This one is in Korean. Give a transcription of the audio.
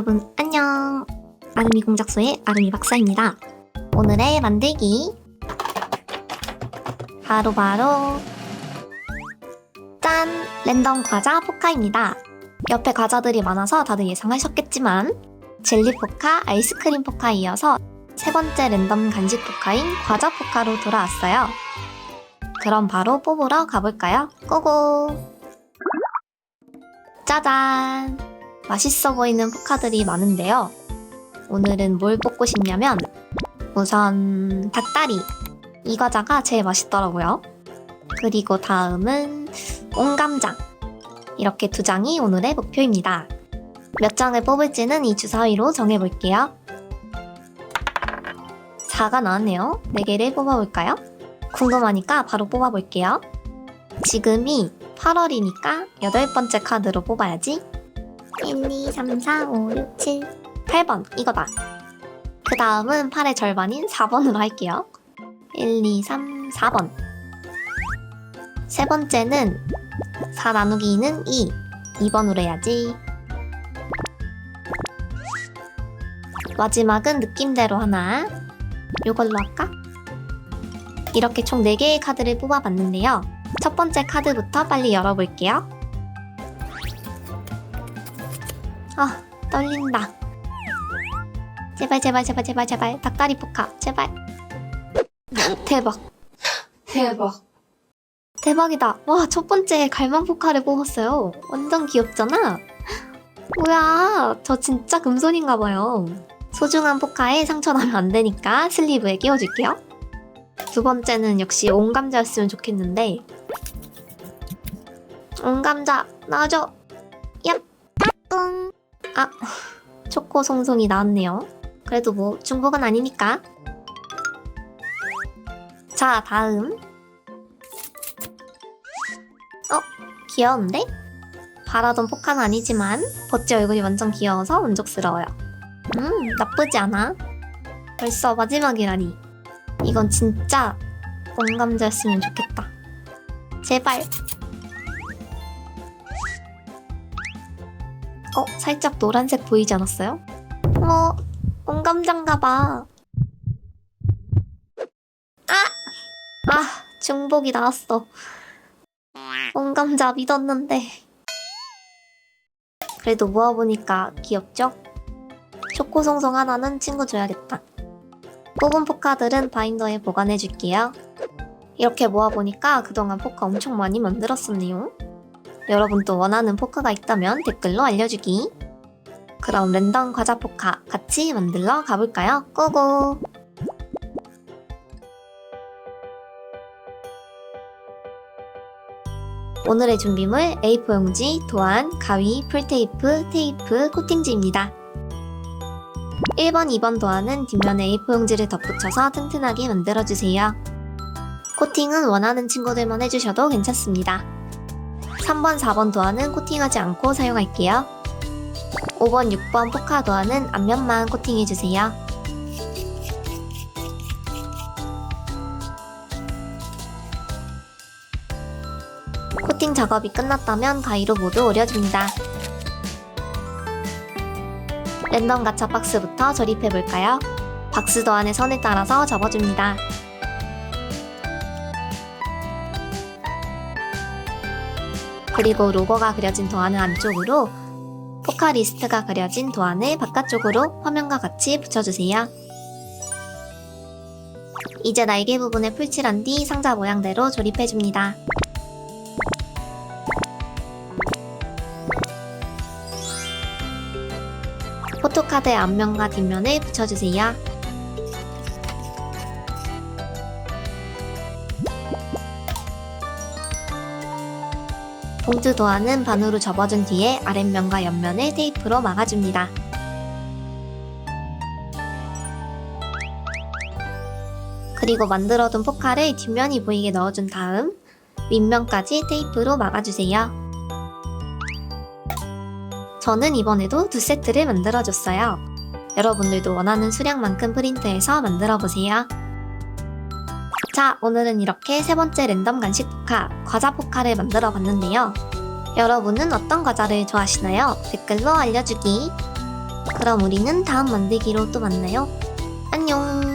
여러분 안녕 아름이 공작소의 아름이 박사입니다 오늘의 만들기 바로바로 짠! 랜덤 과자 포카입니다 옆에 과자들이 많아서 다들 예상하셨겠지만 젤리 포카, 아이스크림 포카에 이어서 세 번째 랜덤 간식 포카인 과자 포카로 돌아왔어요 그럼 바로 뽑으러 가볼까요? 고고! 짜잔! 맛있어 보이는 포카들이 많은데요. 오늘은 뭘 뽑고 싶냐면 우선 닭다리 이 과자가 제일 맛있더라고요. 그리고 다음은 온감장 이렇게 두 장이 오늘의 목표입니다. 몇 장을 뽑을지는 이 주사위로 정해볼게요. 4가 나왔네요. 4개를 뽑아볼까요? 궁금하니까 바로 뽑아볼게요. 지금이 8월이니까 여덟 번째 카드로 뽑아야지. 1, 2, 3, 4, 5, 6, 7, 8번 이거다. 그 다음은 8의 절반인 4번으로 할게요. 1, 2, 3, 4번. 세 번째는 4 나누기 2는 2. 2번으로 해야지. 마지막은 느낌대로 하나. 요걸로 할까? 이렇게 총 4개의 카드를 뽑아봤는데요. 첫 번째 카드부터 빨리 열어볼게요. 아, 떨린다. 제발, 제발, 제발, 제발, 제발. 닭다리 포카, 제발. 대박. 대박. 대박이다. 와, 첫 번째 갈만 포카를 뽑았어요. 완전 귀엽잖아? 뭐야, 저 진짜 금손인가 봐요. 소중한 포카에 상처 나면 안 되니까 슬리브에 끼워줄게요. 두 번째는 역시 온감자였으면 좋겠는데. 온감자, 나와줘. 얍! 뿡! 아, 초코 송송이 나왔네요. 그래도 뭐, 중복은 아니니까. 자, 다음. 어, 귀여운데? 바라던 포카는 아니지만 버찌 얼굴이 완전 귀여워서 만족스러워요. 음, 나쁘지 않아. 벌써 마지막이라니. 이건 진짜 공감자였으면 좋겠다. 제발. 어, 살짝 노란색 보이지 않았어요? 어, 공감장가 봐. 아! 아, 중복이 나왔어. 공감자 믿었는데. 그래도 모아보니까 귀엽죠? 초코송송 하나는 친구 줘야겠다. 뽑은 포카들은 바인더에 보관해줄게요. 이렇게 모아보니까 그동안 포카 엄청 많이 만들었었네요. 여러분도 원하는 포카가 있다면 댓글로 알려주기. 그럼 랜덤 과자 포카 같이 만들러 가볼까요? 고고! 오늘의 준비물 A4 용지, 도안, 가위, 풀테이프, 테이프, 코팅지입니다. 1번, 2번 도안은 뒷면에 A4 용지를 덧붙여서 튼튼하게 만들어주세요. 코팅은 원하는 친구들만 해주셔도 괜찮습니다. 3번, 4번 도안은 코팅하지 않고 사용할게요. 5번, 6번 포카 도안은 앞면만 코팅해주세요. 코팅 작업이 끝났다면 가위로 모두 오려줍니다. 랜덤 가차 박스부터 조립해볼까요? 박스 도안의 선을 따라서 접어줍니다. 그리고 로고가 그려진 도안을 안쪽으로 포카 리스트가 그려진 도안을 바깥쪽으로 화면과 같이 붙여주세요. 이제 날개 부분을 풀칠한 뒤 상자 모양대로 조립해줍니다. 포토카드의 앞면과 뒷면을 붙여주세요. 봉투 도안은 반으로 접어준 뒤에 아랫면과 옆면을 테이프로 막아줍니다. 그리고 만들어둔 포카를 뒷면이 보이게 넣어준 다음 윗면까지 테이프로 막아주세요. 저는 이번에도 두 세트를 만들어줬어요. 여러분들도 원하는 수량만큼 프린트해서 만들어보세요. 자, 오늘은 이렇게 세 번째 랜덤 간식 포카, 과자 포카를 만들어 봤는데요. 여러분은 어떤 과자를 좋아하시나요? 댓글로 알려주기. 그럼 우리는 다음 만들기로 또 만나요. 안녕.